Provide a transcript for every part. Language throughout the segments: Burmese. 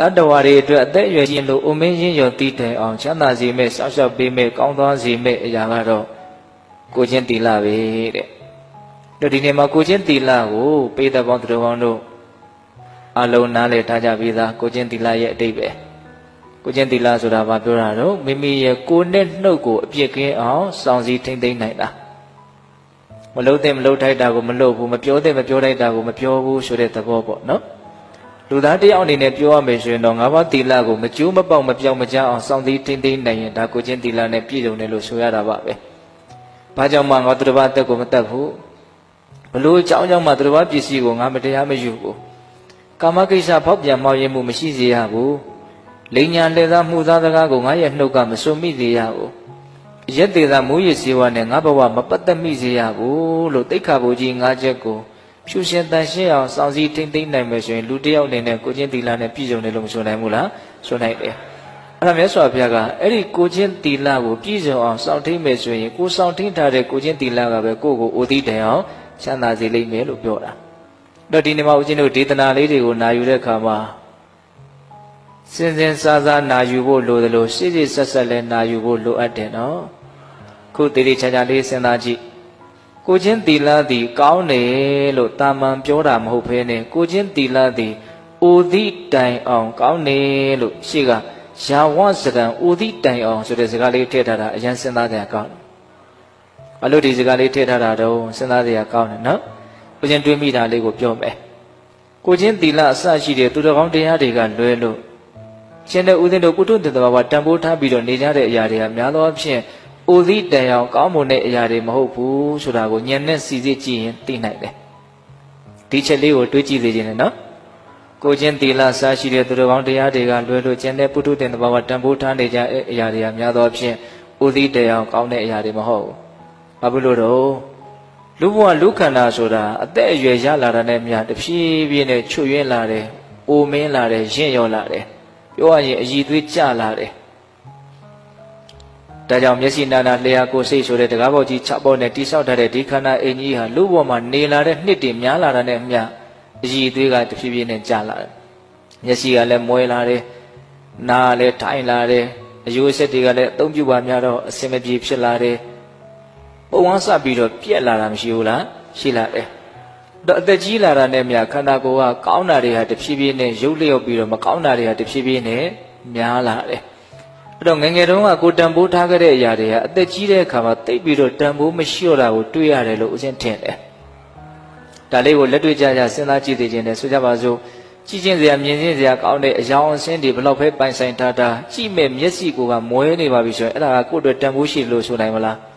တတ္တဝါတွေအတွက်အသက်အရွယ်ကြီးလို့အမင်းရင်းရောတည်တယ်အောင်ချမ်းသာစေမဲ့ဆောက်ရှောက်ပေးမဲ့ကောင်းသွားစေမဲ့အရာကတော့ကိုချင်းတီလာပဲတဲ့တို့ဒီနေ့မှာကိုချင်းတီလာကိုပေသက်ပေါင်းသူတော်ကောင်းတို့အလုံးနားလည်ထားကြပြီးသားကိုချင်းတီလာရဲ့အတိတ်ပဲကိုချင်းတီလာဆိုတာဘာပြောတာတော့မိမိရဲ့ကိုယ်နဲ့နှုတ်ကိုအပြစ်ကင်းအောင်စောင့်စည်းထိမ့်သိမ့်နိုင်တာမလုံးတဲ့မလုံးထိုက်တာကိုမလုပ်ဘူးမပြောတဲ့မပြောထိုက်တာကိုမပြောဘူးဆိုတဲ့သဘောပေါ့နော် လူသားတယောက်အနေနဲ့ပြောရမယ်ဆိုရင်တော့ငါးပါးသီလကိုမကျိုးမပေါက်မပြောင်းမကြအောင်စောင့်သိတင်းတင်းနိုင်ရင်ဒါကိုချင်းသီလနဲ့ပြည့်စုံတယ်လို့ဆိုရတာပါပဲ။ဘာကြောင့်မှငါသူတစ်ပါးအသက်ကိုမတတ်ဘူး။ဘလို့အကြောင်းကြောင့်မှသူတစ်ပါးပစ္စည်းကိုငါမတရားမယူဘူး။ကာမကိစ္စဖောက်ပြန်မောက်ရင်မှုမရှိစေရဘူး။လိညာလက်သားမှုသားစကားကိုငါရဲ့နှုတ်ကမစွမိစေရဘူး။ရက်သေးသာမူရည်စေဝါနဲ့ငါဘဝမပတ်သက်မိစေရဘူးလို့တိတ်ခါဘူကြီးငါချက်ကို ဖြူရှင်တန်ရှင်းအောင်စောင့်စည်းထိမ့်သိမ့်နိုင်မယ်ဆိုရင်လူတစ်ယောက်အနေနဲ့ကိုချင်းတီလာနဲ့ပြည့်စုံတယ်လို့မဆိုနိုင်ဘူးလားဆိုနိုင်တယ်အဲ့ဒါမြတ်စွာဘုရားကအဲ့ဒီကိုချင်းတီလာကိုပြည့်စုံအောင်စောင့်ထိမ့်မယ်ဆိုရင်ကိုစောင့်ထိမ့်ထားတဲ့ကိုချင်းတီလာကပဲကိုယ့်ကိုအိုသီးတယ်အောင်ချမ်းသာစေလိမ့်မယ်လို့ပြောတာတော့ဒီနေ့မှာဦးချင်းတို့ဒေသနာလေးတွေကိုနာယူတဲ့အခါမှာစင်စင်စားစားနာယူဖို့လိုတယ်လို့စိစိဆက်ဆက်လည်းနာယူဖို့လိုအပ်တယ်နော်ခုတေတေချာချာလေးစဉ်းစားကြည့် ကိုချင်းတီလာသည် ကောင်းတယ်လို့တာမန်ပြောတာမဟုတ်ဘဲနဲ့ကိုချင်းတီလာသည်အိုသည့်တိုင်အောင်ကောင်းတယ်လို့ရှေ့ကယာဝစကံအိုသည့်တိုင်အောင်ဆိုတဲ့စကားလေးထည့်ထားတာအရင်စဉ်းစားကြရကောင်းတယ်။အလို့ဒီစကားလေးထည့်ထားတာတော့စဉ်းစားကြရကောင်းတယ်နော်။ကိုချင်းတွေးမိတာလေးကိုပြောမယ်။ကိုချင်းတီလာအစရှိတဲ့သူတော်ကောင်းတရားတွေကလွဲလို့ရှင်တဲ့ဦးဇင်းတို့ကုထုတေတဘာဝတန်ဖိုးထားပြီးတော့နေကြတဲ့အရာတွေကများသောအားဖြင့် အိုသည့်တန်အောင်ကောင်းမွန်တဲ့အရာတွေမဟုတ်ဘူးဆိုတာကိုဉာဏ်နဲ့စီစစ်ကြည့်ရင်သိနိုင်တယ်ဒီချက်လေးကိုတွေးကြည့်သေးခြင်းနဲ့နော်ကိုချင်းတီလာစားရှိတဲ့သူတော်ကောင်းတရားတွေကလွယ်လို့ကျန်တဲ့ပုထုတင်တဘာဝတန်ဖိုးထားနေကြတဲ့အရာတွေကများသောအားဖြင့်အိုသည့်တန်အောင်ကောင်းတဲ့အရာတွေမဟုတ်ဘူးဘာဖြစ်လို့တော့လူဘဝလူခန္ဓာဆိုတာအသက်အရွယ်ရလာတာနဲ့မြတဖြည်းဖြည်းနဲ့ချွတ်ယွင်းလာတယ်အိုမင်းလာတယ်ရင့်ရော်လာတယ်ပြောရရင်အည်သွေးကျလာတယ် ဒါကြောင့်မျက်စိနာနာလျှာကိုယ်စိတ်ဆိုတဲ့တကားပေါက်ကြီး6ပေါက်နဲ့တိဆောက်ထားတဲ့ဒီခန္ဓာအိမ်ကြီးဟာလူ့ဘဝမှာနေလာတဲ့နှစ်တွေများလာတာနဲ့အမျှအည်သွေးကတဖြည်းဖြည်းနဲ့ကျလာတယ်။မျက်စိကလည်းမွဲလာတယ်။နားကလည်းထိုင်လာတယ်။အယိုးအဆက်တွေကလည်းအသုံးပြုပါများတော့အစင်မပြေဖြစ်လာတယ်။ပုံဝန်းစပြီးတော့ပြက်လာတာမရှိဘူးလား။ရှိလာတယ်။တော့အသက်ကြီးလာတာနဲ့မြခန္ဓာကိုယ်ကကောင်းတာတွေဟာတဖြည်းဖြည်းနဲ့ရုပ်လျော့ပြီးတော့မကောင်းတာတွေဟာတဖြည်းဖြည်းနဲ့များလာတယ်။ အဲ့တော့ငယ်ငယ်တုန်းကကိုတန်ဖိုးထားခဲ့တဲ့အရာတွေကအသက်ကြီးတဲ့အခါမှာတိတ်ပြီးတော့တန်ဖိုးမရှိတော့တာကိုတွေ့ရတယ်လို့ဦးဇင်းထင်တယ်။ဒါလေးကိုလက်တွေ့ကြကြစဉ်းစားကြည့်သေးခြင်းနဲ့ဆိုကြပါစို့ကြည့်ချင်းစရာမြင်ချင်းစရာကောင်းတဲ့အယောင်အဆင်းတွေဘယ်လောက်ပဲပိုင်ဆိုင်ထားတာကြည့်မဲ့မျက်စိကိုကမွဲနေပါပြီဆိုရင်အဲ့ဒါကကိုယ့်အတွက်တန်ဖိုးရှိလို့ဆိုနိုင်မလား။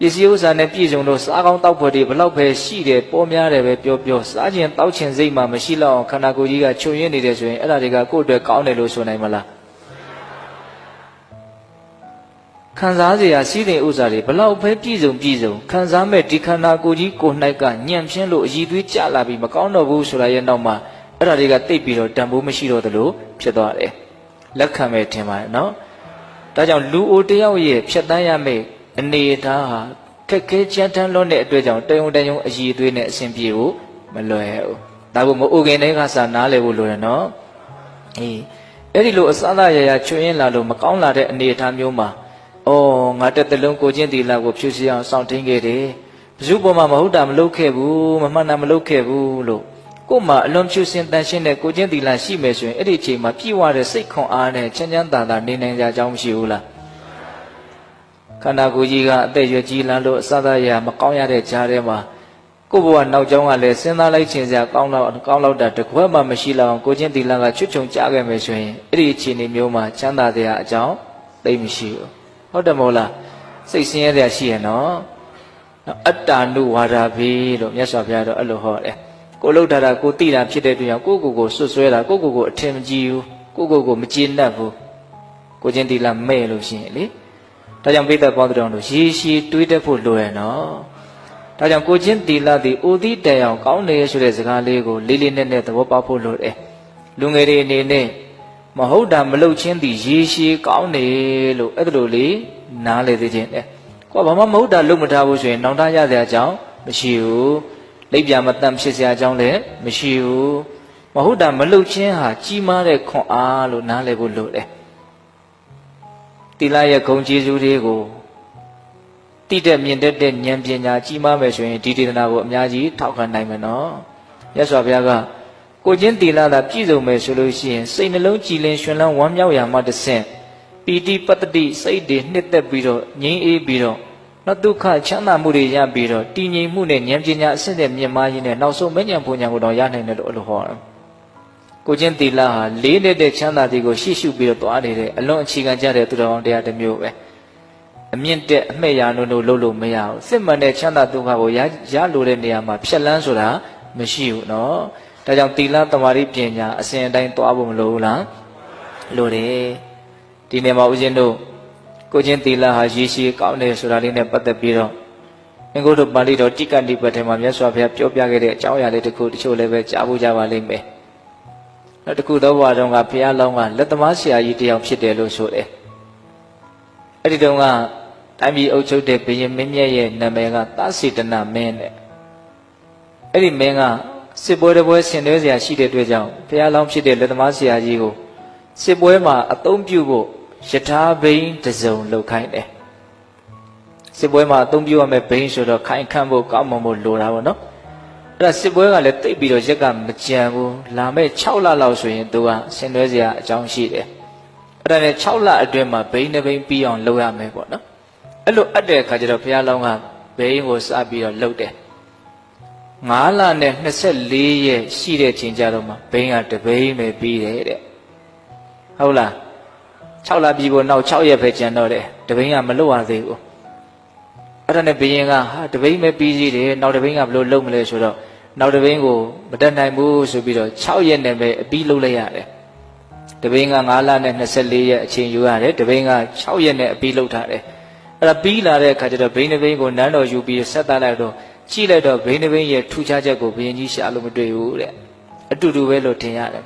ပစ္စည်းဥစ္စာနဲ့ပြည့်စုံလို့စားကောင်းတောက်ဖွယ်တွေဘယ်လောက်ပဲရှိတယ်ပေါ်များတယ်ပဲပြောပြောစားခြင်းတောက်ခြင်းစိတ်မှမရှိတော့အောင်ခန္ဓာကိုယ်ကြီးကခြုံရင်းနေတယ်ဆိုရင်အဲ့ဒါတွေကကိုယ့်အတွက်ကောင်းတယ်လို့ဆိုနိုင်မလားခံစားစရာစီးတဲ့ဥစ္စာတွေဘယ်လောက်ပဲပြည့်စုံပြည့်စုံခံစားမဲ့ဒီခန္ဓာကိုယ်ကြီးကိုယ်၌ကညံ့ဖြင်းလို့အည်သွေးကျလာပြီးမကောင်းတော့ဘူးဆိုတာရဲ့နောက်မှာအဲ့ဒါတွေကတိတ်ပြီးတော့တန်ဖိုးမရှိတော့သလိုဖြစ်သွားတယ်လက်ခံမဲ့ထင်ပါတယ်နော်ဒါကြောင့်လူအိုတယောက်ရဲ့ဖြတ်တန်းရမယ့် အနေအထားဟာခက်ခဲကြမ်းတမ်းလွန်းတဲ့အတွက်ကြောင့်တယုံတယုံအည်သွေးနဲ့အစဉ်ပြေဖို့မလွယ်ဘူးဒါကိုမအိုခင်တဲ့ကစားနားလည်ဖို့လိုတယ်နော်အေးအဲ့ဒီလိုအစအသာရရချွင်းလာလို့မကောင်းလာတဲ့အနေအထားမျိုးမှာအော်ငါတက်တလုံးကိုချင်းတီလာကိုဖြူစီအောင်စောင့်တင်းခဲ့တယ်ဘယ်သူပေါ်မှာမဟုတ်တာမလုပ်ခဲ့ဘူးမမှန်တာမလုပ်ခဲ့ဘူးလို့ကို့မှာအလွန်ဖြူစင်တန်ရှင်းတဲ့ကိုချင်းတီလာရှိမယ်ဆိုရင်အဲ့ဒီအချိန်မှာပြည့်ဝတဲ့စိတ်ခွန်အားနဲ့ချမ်းချမ်းသာသာနေနိုင်ကြကြောင်းမရှိဘူးလား ခန္ဓာကိုယ်ကြီးကအသက်ရွယ်ကြီးလန်းလို့အစသာရမကောင်းရတဲ့ကြားထဲမှာကို့ဘဝနောက်ကျောင်းကလည်းစဉ်းစားလိုက်ခြင်းစရာကောင်းတော့ကောင်းတော့တာတကွက်မှမရှိလောက်အောင်ကိုချင်းတီလာကချွတ်ချုံကြခဲ့မယ်ဆိုရင်အဲ့ဒီအခြေအနေမျိုးမှာချမ်းသာတဲ့အကြောင်းသိမရှိဘူးဟုတ်တယ်မဟုတ်လားစိတ်ဆင်းရဲတဲ့ရှိရနော်အတ္တနုဝါဒဘီလို့မြတ်စွာဘုရားတော့အဲ့လိုဟောတယ်ကိုလှုပ်ထားတာကိုသိတာဖြစ်တဲ့အတွက်ကြောင့်ကိုကိုကိုဆွတ်ဆွဲတာကိုကိုကိုအထင်မကြီးဘူးကိုကိုကိုမကျေနပ်ဘူးကိုချင်းတီလာမဲ့လို့ရှိရင်လေ ဒါကြောင့်ပိဿပေါင်းတော်တို့ရေရှည်တွေးတတ်ဖို့လိုရနော်ဒါကြောင့်ကိုချင်းတီလာသည်အိုသည့်တန်အောင်ကောင်းတယ်ဆိုတဲ့စကားလေးကိုလေးလေးနက်နက်သဘောပေါက်ဖို့လိုတယ်လူငယ်တွေအနေနဲ့မဟုတ်တာမလုပ်ချင်းသည်ရေရှည်ကောင်းတယ်လို့အဲ့ဒါလိုလေးနားလေသေးခြင်းတဲ့ကိုကဘာမှမဟုတ်တာလုပ်မထားဘူးဆိုရင်နောင်တရစရာအကြောင်းမရှိဘူးလိပ်ပြမတန့်ဖြစ်စရာအကြောင်းလည်းမရှိဘူးမဟုတ်တာမလုတ်ခြင်းဟာကြီးမားတဲ့ခွန်အားလို့နားလည်ဖို့လိုတယ် တိလရဲ့ဂုံကျေးဇူးတွေကိုတိတဲ့မြင်တတ်တဲ့ဉာဏ်ပညာကြီးမားမယ်ဆိုရင်ဒီဒေသနာကိုအများကြီးထောက်ခံနိုင်မယ်နော်မြတ်စွာဘုရားကကိုချင်းတိလသာပြည့်စုံမယ်ဆိုလို့ရှိရင်စိတ်နှလုံးကြည်လင်ရွှင်လန်းဝမ်းမြောက်ရာမှတစ်ဆင့်ပီတိပတ္တိစိတ်တွေနှစ်သက်ပြီးတော့ငြိမ်းအေးပြီးတော့နောက်ဒုက္ခချမ်းသာမှုတွေရပြီးတော့တည်ငြိမ်မှုနဲ့ဉာဏ်ပညာအစစ်တဲ့မြင့်မားခြင်းနဲ့နောက်ဆုံးမဉ္ဇဉ်ပူဉ္ဇဉ်ကိုတော့ရနိုင်တယ်လို့အဲ့လိုဟောတယ် ကိုချင်းတီလာဟာလေးနေတဲ့ချမ်းသာတွေကိုရှေ့ရှုပြီးတော့သွားနေတယ်အလွန်အခြေခံကြတဲ့သူတော်ကောင်းတရားတစ်မျိုးပဲအမြင့်တဲ့အမှတ်ရနုံလို့လုပ်လို့မရဘူးစစ်မှန်တဲ့ချမ်းသာဒုက္ခကိုရရလိုတဲ့နေရာမှာဖြတ်လန်းဆိုတာမရှိဘူးเนาะဒါကြောင့်တီလာတမာရီပညာအစဉ်အတိုင်းသွားဖို့မလိုဘူးလားလိုတယ်ဒီနေ့မှာဦးဇင်းတို့ကိုချင်းတီလာဟာရည်ရှိကောင်းတယ်ဆိုတာလေးနဲ့ပတ်သက်ပြီးတော့အင်္ဂုတ္တပါဠိတော်တိကဏိပတ်ထဲမှာမြတ်စွာဘုရားပြောပြခဲ့တဲ့အကြောင်းအရာလေးတစ်ခုတချို့လည်းပဲကြားဖို့ကြပါလိမ့်မယ် နောက်တစ်ခုသောဘဝတုန်းကဘုရားလောင်းကလက်သမားဆရာကြီးတယောက်ဖြစ်တယ်လို့ဆိုတယ်အဲ့ဒီတုန်းကတိုင်းပြည်အုပ်ချုပ်တဲ့ဘုရင်မင်းမြတ်ရဲ့နာမည်ကသစေတနာမင်းတဲ့အဲ့ဒီမင်းကစစ်ပွဲတစ်ပွဲဆင်နွှဲစရာရှိတဲ့အတွက်ကြောင့်ဘုရားလောင်းဖြစ်တဲ့လက်သမားဆရာကြီးကိုစစ်ပွဲမှာအသုံးပြုဖို့ယထာဘိန်းတစ်စုံလောက်ခိုင်းတယ်စစ်ပွဲမှာအသုံးပြုရမယ့်ဘိန်းဆိုတော့ခိုင်ခန့်ဖို့ကောင်းမွန်ဖို့လိုတာပေါ့နော် အဲ့ဒါစစ်ပွဲကလည်းတိတ်ပြီးတော့ရက်ကမကြံဘူးလာမဲ့6လလောက်ဆိုရင်သူကဆင်နွှဲစရာအကြောင်းရှိတယ်အဲ့ဒါနဲ့6လအတွင်းမှာဘိန်းတစ်ဘိန်းပြီးအောင်လုပ်ရမယ်ပေါ့နော်အဲ့လိုအပ်တဲ့အခါကျတော့ဘုရားလောင်းကဘိန်းကိုစပြီးတော့လုပ်တယ်9လနဲ့24ရက်ရှိတဲ့ချိန်ကြတော့မှဘိန်းကတဘိန်းပဲပြီးတယ်တဲ့ဟုတ်လား6လပြီးဖို့နောက်6ရက်ပဲကျန်တော့တယ်တဘိန်းကမလွတ်ရသေးဘူး အဲ့ဒါနဲ့ဘယင်ကဟာတဘိန်းပဲပြီးစီတယ်နောက်တဘိန်းကဘလို့လုံမလဲဆိုတော့နောက်တဘိန်းကိုမတက်နိုင်ဘူးဆိုပြီးတော့6ရက်နဲ့ပဲအပြီးလုပ်လိုက်ရတယ်တဘိန်းက9လနဲ့24ရက်အချိန်ယူရတယ်တဘိန်းက6ရက်နဲ့အပြီးလုပ်ထားတယ်အဲ့ဒါပြီးလာတဲ့အခါကျတော့ဘိန်းတဘိန်းကိုနန်းတော်ယူပြီးဆက်သားလိုက်တော့ကြည့်လိုက်တော့ဘိန်းတဘိန်းရဲ့ထူခြားချက်ကိုဘယင်ကြီးရှာလို့မတွေ့ဘူးတဲ့အတူတူပဲလို့ထင်ရတယ်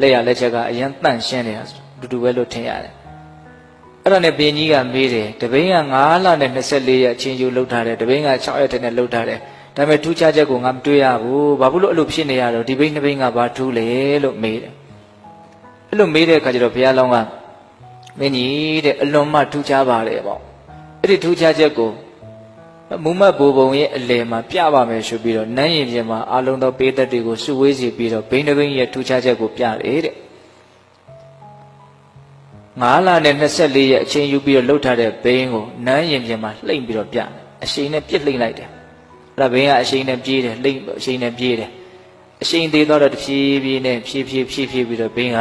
လက်ရလက်ချက်ကအရင်တန့်ရှင်းနေတာအတူတူပဲလို့ထင်ရတယ် အဲ့ဒါနဲ့ဘယင်ကြီးကမေးတယ်တပင်းက9လနဲ့24ရက်အချင်းယူလှုပ်ထားတယ်တပင်းက6ရက်တည်းနဲ့လှုပ်ထားတယ်ဒါပေမဲ့ထူးခြားချက်ကိုငါမတွေ့ရဘူးဘာဖြစ်လို့အဲ့လိုဖြစ်နေရတော့ဒီဘိန်းနှစ်ဘိန်းကဘာထူးလဲလို့မေးတယ်အဲ့လိုမေးတဲ့အခါကျတော့ဘုရားလောင်းကမင်းကြီးတဲ့အလွန်မှထူးခြားပါတယ်ပေါ့အဲ့ဒီထူးခြားချက်ကိုမူမတ်ဘူဘုံရဲ့အလယ်မှာပြပါမယ်ဆိုပြီးတော့နန်းရင်ပြင်မှာအာလုံးသောပေးသက်တွေကိုစုဝေးစီပြီးတော့ဘိန်းတစ်ဘိန်းရဲ့ထူးခြားချက်ကိုပြတယ်တဲ့ 9လနဲ့24ရက်အချိန်ယူပြီးတော့လှုပ်ထားတဲ့ဘိန်းကိုနန်းရင်ပြင်မှာလှိမ့်ပြီးတော့ပြတယ်အရှိန်နဲ့ပြစ်လှိမ့်လိုက်တယ်အဲ့ဒါဘိန်းကအရှိန်နဲ့ပြေးတယ်လှိမ့်အရှိန်နဲ့ပြေးတယ်အရှိန်သေးတော့တဖြည်းဖြည်းနဲ့ဖြည်းဖြည်းဖြည်းဖြည်းပြီးတော့ဘိန်းက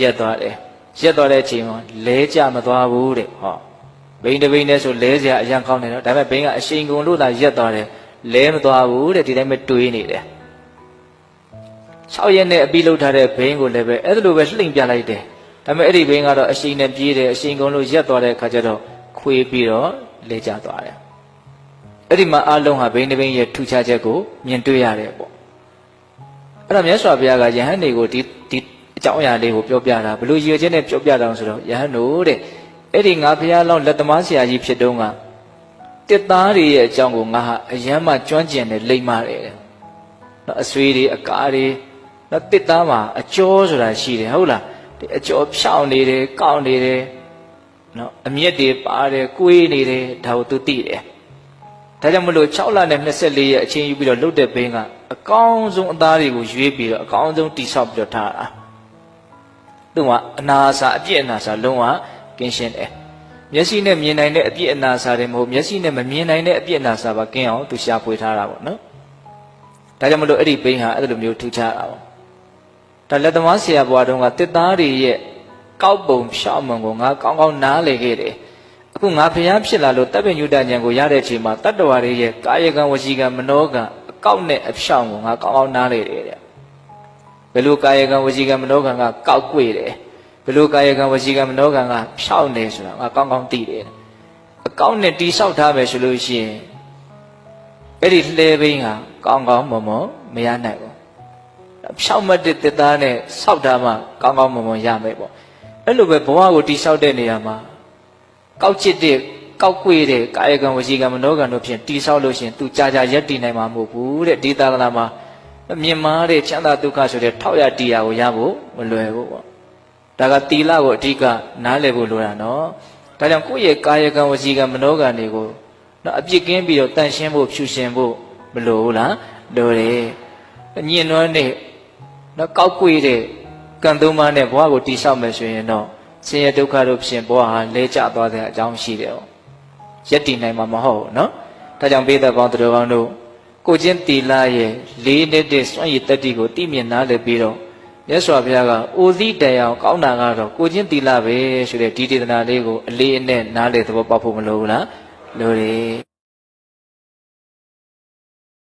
ရက်သွားတယ်ရက်သွားတဲ့အချိန်မှာလဲကြမသွားဘူးတဲ့ဟောဘိန်းတစ်ဘိန်းနဲ့ဆိုလဲစရာအရန်ကောင်းတယ်နော်ဒါပေမဲ့ဘိန်းကအရှိန်ကုန်လို့သာရက်သွားတယ်လဲမသွားဘူးတဲ့ဒီတိုင်းပဲတွေးနေတယ်6ရက်နဲ့အပြီးလှုပ်ထားတဲ့ဘိန်းကိုလည်းပဲအဲ့လိုပဲလှိမ့်ပြလိုက်တယ် ဒါပေမဲ့အဲ့ဒီဘိန်းကတော့အရှိန်နဲ့ပြေးတယ်အရှိန်ကုန်လို့ရက်သွားတဲ့အခါကျတော့ခွေးပြီးတော့လဲကျသွားတယ်အဲ့ဒီမှာအလုံးဟာဘိန်းတစ်ဘိန်းရဲ့ထူခြားချက်ကိုမြင်တွေ့ရတယ်ပေါ့အဲ့တော့မြတ်စွာဘုရားကယဟန်တွေကိုဒီဒီအကြောင်းအရာလေးကိုပြောပြတာဘလို့ရည်ရွယ်ချက်နဲ့ပြောပြတာဆိုတော့ယဟန်တို့တဲ့အဲ့ဒီငါဘုရားလောင်းလက်သမားဆရာကြီးဖြစ်တုန်းကတစ်သားတွေရဲ့အကြောင်းကိုငါဟာအယမ်းမှကျွမ်းကျင်တယ်လိမ့်မာတယ်တဲ့နော်အဆွေတွေအကားတွေနော်တစ်သားမှာအကျော်ဆိုတာရှိတယ်ဟုတ်လား ဒီအကျော်ဖြောင်းနေတယ်ကောက်နေတယ်နော်အမျက်တွေပါတယ်ကွေးနေတယ်ဒါကိုသူသိတယ်ဒါကြောင့်မလို့6လနဲ့24ရက်အချိန်ယူပြီးတော့လှုပ်တဲ့ဘင်းကအကောင်းဆုံးအသားတွေကိုရွေးပြီးတော့အကောင်းဆုံးတိဆောက်ပြီးတော့ထားတာသူကအနာစာအပြည့်အနာစာလုံးဝကင်းရှင်းတယ်မျက်စိနဲ့မြင်နိုင်တဲ့အပြည့်အနာစာတွေမဟုတ်မျက်စိနဲ့မမြင်နိုင်တဲ့အပြည့်အနာစာပါကင်းအောင်သူရှာဖွေထားတာပေါ့နော်ဒါကြောင့်မလို့အဲ့ဒီဘိန်းဟာအဲ့လိုမျိုးထူးခြားတာပေါ့ ဒါလက်သမားဆရာဘွားတုန်းကတစ်သားတွေရဲ့ကောက်ပုံဖြောင်းမုံကိုငါကောင်းကောင်းနားလေခဲ့တယ်အခုငါဖျားဖြစ်လာလို့တပ်ပင်ညုတဉာဏ်ကိုရတဲ့အချိန်မှာတတ္တဝါတွေရဲ့ကာယကံဝစီကံမနောကံအကောက်နဲ့အဖြောင်းကိုငါကောင်းကောင်းနားလေတယ်တဲ့ဘယ်လိုကာယကံဝစီကံမနောကံကကောက်ကွေ့တယ်ဘယ်လိုကာယကံဝစီကံမနောကံကဖြောင်းနေဆိုတာငါကောင်းကောင်းသိတယ်အကောင့်နဲ့တိဆောက်ထားမယ်ဆိုလို့ရှိရင်အဲ့ဒီလှဲဘိန်းဟာကောင်းကောင်းမွန်မွန်မရနိုင်ဘူး ဖြောက်မတ်တဲ့တစ်သားနဲ့ဆောက်ထားမှကောင်းကောင်းမွန်မွန်ရမယ်ပေါ့အဲ့လိုပဲဘဝကိုတိဆောက်တဲ့နေရာမှာကောက်ချစ်တဲ့ကောက်ကွေးတဲ့ကာယကံဝစီကံမနောကံတို့ဖြင့်တိဆောက်လို့ရှိရင် तू ကြာကြာရက်တည်နိုင်မှာမဟုတ်ဘူးတဲ့ဒီသာသနာမှာမြင်မာတဲ့ချမ်းသာဒုက္ခဆိုတဲ့ထောက်ရတရားကိုရဖို့မလွယ်ဘူးပေါ့ဒါကတီလကိုအဓိကနားလည်ဖို့လိုတာနော်ဒါကြောင့်ကိုယ့်ရဲ့ကာယကံဝစီကံမနောကံတွေကိုနော်အပြစ်ကင်းပြီးတော့တန်ရှင်းဖို့ဖြူရှင်ဖို့မလိုဘူးလားလိုတယ်ညင်နွမ်းတဲ့ နော်ကောက်ကွေးတဲ့ကံသုံးပါးနဲ့ဘဝကိုတိဆောက်မယ်ဆိုရင်တော့ဆင်းရဲဒုက္ခတို့ဖြင့်ဘဝဟာလဲကျသွားတဲ့အကြောင်းရှိတယ်ပေါ့ရက်တည်နိုင်မှာမဟုတ်ဘူးနော်ဒါကြောင့်ပေးသက်ပေါင်းသူတော်ကောင်းတို့ကိုချင်းတီလာရဲ့လေးနှစ်တည်းစွန့်ရည်တတ္တိကိုတိမြင်နာလည်းပြီးတော့မြတ်စွာဘုရားကအိုသည့်တရားကောင်းတာကတော့ကိုချင်းတီလာပဲဆိုတဲ့ဒီဒေသနာလေးကိုအလေးအနက်နားလေသဘောပေါက်ဖို့မလိုဘူးလားလိုတယ်